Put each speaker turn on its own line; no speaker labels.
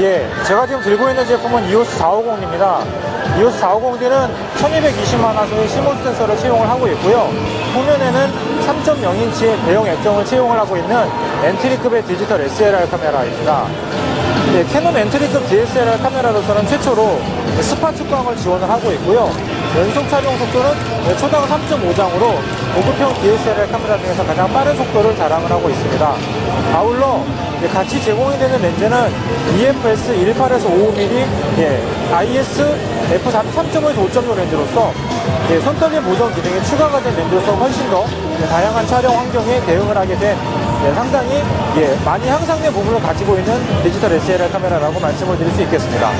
예, 제가 지금 들고 있는 제품은 EOS 450입니다. EOS 450D는 1220만 화소의 시몬 센서를 채용을 하고 있고요. 후면에는 3.0인치의 대형 액정을 채용을 하고 있는 엔트리급의 디지털 SLR 카메라입니다. 예, 캐논 엔트리급 DSLR 카메라로서는 최초로 스파 축광을 지원을 하고 있고요. 연속 촬영 속도는 네, 초당 3.5장으로 고급형 DSLR 카메라 중에서 가장 빠른 속도를 자랑을 하고 있습니다. 아울러 네, 같이 제공이 되는 렌즈는 EFS 18에서 55mm, 예, IS f3 3.5에서 5.6 렌즈로서 예, 손떨림 보정 기능이 추가가 된 렌즈로서 훨씬 더 예, 다양한 촬영 환경에 대응을 하게 된 예, 상당히 예, 많이 향상된 부분을 가지고 있는 디지털 SLR 카메라라고 말씀을 드릴 수 있겠습니다.